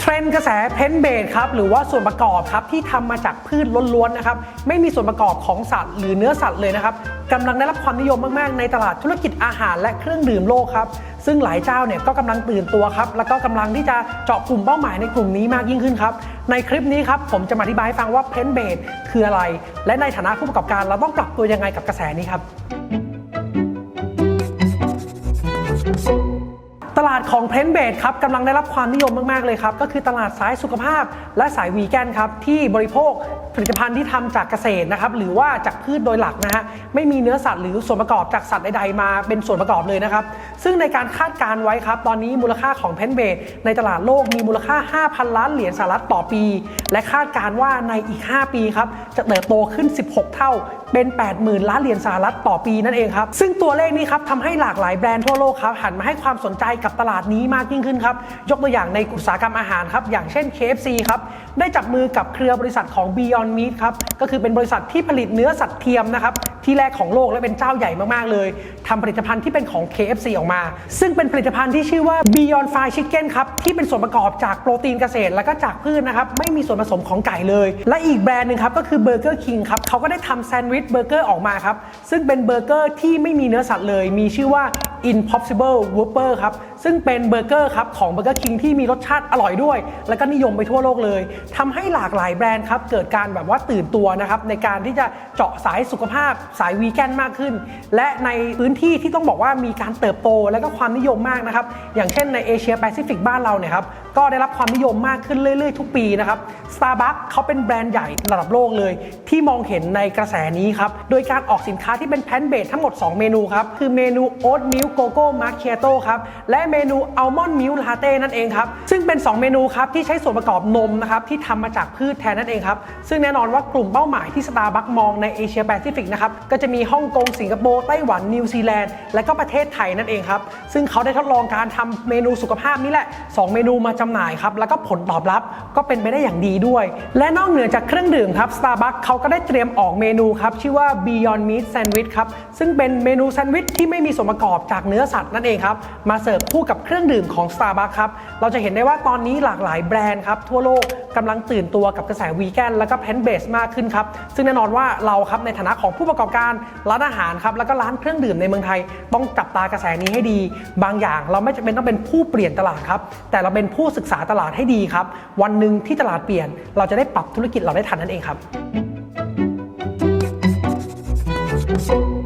เทรนกระแสเพนเบดครับหรือว่าส่วนประกอบครับที่ทำมาจากพืชล้วนๆนะครับไม่มีส่วนประกอบของสัตว์หรือเนื้อสัตว์เลยนะครับกำลังได้รับความนิยมมากๆ ในตลาดธุรกิจอาหารและเครื่องดื่มโลกครับซึ่งหลายเจ้าเนี่ยก็กำลังตื่นตัวครับแล้วก็กำลังที่จะเจาะกลุ่มเป้าหมายในกลุ่มนี้มากยิ่งขึ้นครับในคลิปนี้ครับผมจะมาอธิบายให้ฟังว่าเพนเบดคืออะไร และในฐานะผู้ประกอบการเราต้องปรับตัวยังไงกับกระแสนี้ครับ ตลาดของเพนเบดครับกำลังได้รับความนิยมมาก ๆ เลยครับ ก็คือตลาดสายสุขภาพและสายวีแกนครับที่บริโภคผลิตภัณฑ์ที่ทำจากเกษตรนะครับหรือว่าจากพืชโดยหลักนะฮะไม่มีเนื้อสัตว์หรือส่วนประกอบจากสัตว์ใดๆมาเป็นส่วนประกอบเลยนะครับ ซึ่งในการคาดการณ์ไว้ครับ ตอนนี้มูลค่าของเพนเบดในตลาดโลกมีมูลค่า 5,000 ล้านเหรียญสหรัฐต่อปี และคาดการณ์ว่าในอีก 5 ปีครับจะเติบโตขึ้น 16 เท่าเป็น 80,000 ล้านเหรียญสหรัฐต่อปีนั่นเองครับซึ่งตัวเลขนี้ครับทำให้หลากหลายแบรนด์ทั่วโลกครับหันมาให้ความสนใจกับตลาดนี้มากยิ่งขึ้นครับ ยกตัวอย่างในอุตสาหกรรมอาหารครับ อย่างเช่น KFC ครับ ได้จับมือกับเครือบริษัทของ Beyond Meat ครับ ก็คือเป็นบริษัทที่ผลิตเนื้อสัตว์เทียมนะครับ ที่แรกของโลกและเป็นเจ้าใหญ่มาก ๆ เลยทำผลิตภัณฑ์ที่เป็นของ KFC ออกมา ซึ่งเป็นผลิตภัณฑ์ที่ชื่อว่า Beyond Fried Chicken ครับ ที่เป็นส่วนประกอบจากโปรตีนเกษตร และก็จากพืชนะครับ ไม่มีส่วนผสมของไก่เลย และอีกแบรนด์หนึ่งครับ ก็คือ Burger King ครับ เขาก็ได้ทำแซนด์วิชเบอร์เกอร์ออกมาครับ ซึ่งเป็นเบอร์เกอร์ที่ไม่มีเนื้อสัตว์เลย มีชื่อว่า Impossible Whopper ครับ ซึ่งเป็นเบอร์เกอร์ครับของ Burger King ที่มีรสชาติอร่อยด้วย แล้วก็นิยมไปทั่วโลกเลยทำให้หลากหลายแบรนด์ครับ เกิดการแบบว่าตื่นตัวนะครับในการที่จะเจาะสายสุขภาพสายวีแกนมากขึ้น และในพื้นที่ที่ต้องบอกว่ามีการเติบโตและก็ความนิยมมากนะครับ อย่างเช่นในเอเชียแปซิฟิกบ้านเราเนี่ยครับก็ได้รับความนิยมมากขึ้นเรื่อยๆ ทุกปีนะครับ Starbucks เขาเป็นแบรนด์ใหญ่ระดับโลกเลย ที่มองเห็นในกระแสนี้ครับโดยการออกสินค้าที่เป็นแพนเบดทั้งหมด 2 เมนูครับคือเมนูโอ๊ตมิลโกโก้มาเคียโต้ครับ และเมนูอัลมอนด์มิลลาเต้นั่นเองครับ ซึ่งเป็น 2 เมนูครับที่ใช้ส่วนประกอบนมนะครับที่ทำมาจากพืชแทนนั่นเองครับ ซึ่งแน่นอนว่ากลุ่มเป้าหมายที่ Starbucks มองในเอเชียแปซิฟิกนะครับ ก็จะมีฮ่องกงสิงคโปร์ไต้หวันนิวซีแลนด์และก็ประเทศไทยนั่นเองครับ ซึ่งเขาได้ทดลองการทำเมนูสุขภาพนี่แหละ 2 เมนูมาจำหน่ายครับแล้วก็ผลตอบรับก็เป็นไปได้อย่างดีด้วย และนอกเหนือจากเครื่องดื่มครับ Starbucks เขาก็ได้เตรียมออกเมนูครับชื่อว่า Beyond Meat Sandwich ครับซึ่งเป็นเมนูแซนด์วิชที่ไม่มีส่วนประกอบจากากเนื้อสัตว์นั่นเองครับ มาเสิร์ฟคู่กับเครื่องดื่มของ Starbucks ครับ เราจะเห็นได้ว่าตอนนี้หลากหลายแบรนด์ครับ ทั่วโลกกำลังตื่นตัวกับกระแสวีแกน แล้วก็แพนเบสมากขึ้นครับ ซึ่งแน่นอนว่าเราครับในฐานะของผู้ประกอบการร้านอาหารครับแล้วก็ร้านเครื่องดื่มในเมืองไทย ต้องจับตากระแสนี้ให้ดี บางอย่างเราไม่จำเป็นต้องเป็นผู้เปลี่ยนตลาดครับแต่เราเป็นผู้ศึกษาตลาดให้ดีครับวันหนึ่งที่ตลาดเปลี่ยน เราจะได้ปรับธุรกิจเราได้ทันนั่นเองครับ Thank you.